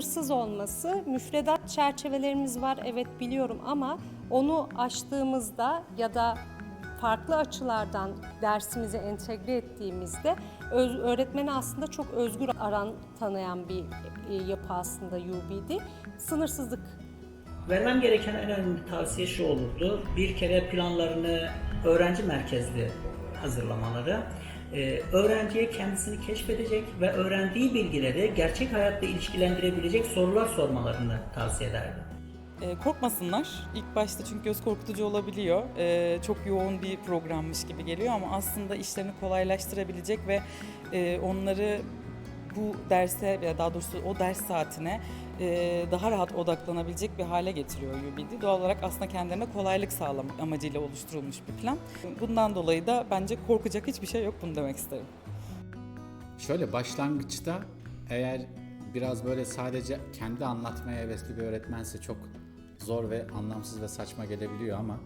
sınırsız olması. Müfredat çerçevelerimiz var evet biliyorum ama onu aştığımızda ya da farklı açılardan dersimize entegre ettiğimizde öz- öğretmeni aslında çok özgür aran tanıyan bir e, yapı aslında UBD. Sınırsızlık Vermem gereken en önemli tavsiye şu olurdu. Bir kere planlarını öğrenci merkezli hazırlamaları. Ee, öğrenciye kendisini keşfedecek ve öğrendiği bilgileri gerçek hayatla ilişkilendirebilecek sorular sormalarını tavsiye ederdim. E, korkmasınlar. İlk başta çünkü göz korkutucu olabiliyor. E, çok yoğun bir programmış gibi geliyor ama aslında işlerini kolaylaştırabilecek ve e, onları bu derse veya daha doğrusu o ders saatine e, daha rahat odaklanabilecek bir hale getiriyor UBD. Doğal olarak aslında kendilerine kolaylık sağlamak amacıyla oluşturulmuş bir plan. Bundan dolayı da bence korkacak hiçbir şey yok bunu demek isterim. Şöyle başlangıçta eğer biraz böyle sadece kendi anlatmaya hevesli bir öğretmense çok zor ve anlamsız ve saçma gelebiliyor ama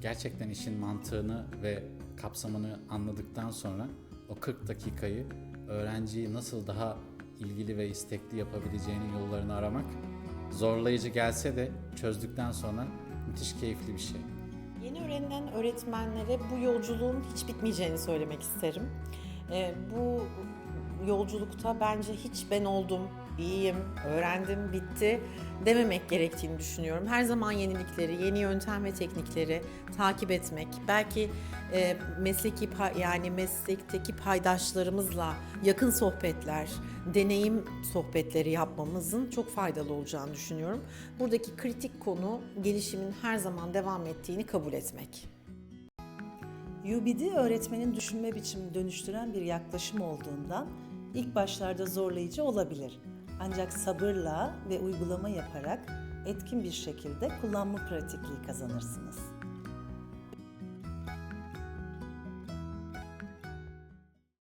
gerçekten işin mantığını ve kapsamını anladıktan sonra o 40 dakikayı öğrenciyi nasıl daha ilgili ve istekli yapabileceğinin yollarını aramak zorlayıcı gelse de çözdükten sonra müthiş keyifli bir şey. Yeni öğrenilen öğretmenlere bu yolculuğun hiç bitmeyeceğini söylemek isterim. Ee, bu yolculukta bence hiç ben oldum, iyiyim, öğrendim, bitti dememek gerektiğini düşünüyorum. Her zaman yenilikleri, yeni yöntem ve teknikleri takip etmek, belki e, mesleki yani meslekteki paydaşlarımızla yakın sohbetler, deneyim sohbetleri yapmamızın çok faydalı olacağını düşünüyorum. Buradaki kritik konu gelişimin her zaman devam ettiğini kabul etmek. UBD öğretmenin düşünme biçimini dönüştüren bir yaklaşım olduğundan ilk başlarda zorlayıcı olabilir. Ancak sabırla ve uygulama yaparak etkin bir şekilde kullanma pratikliği kazanırsınız.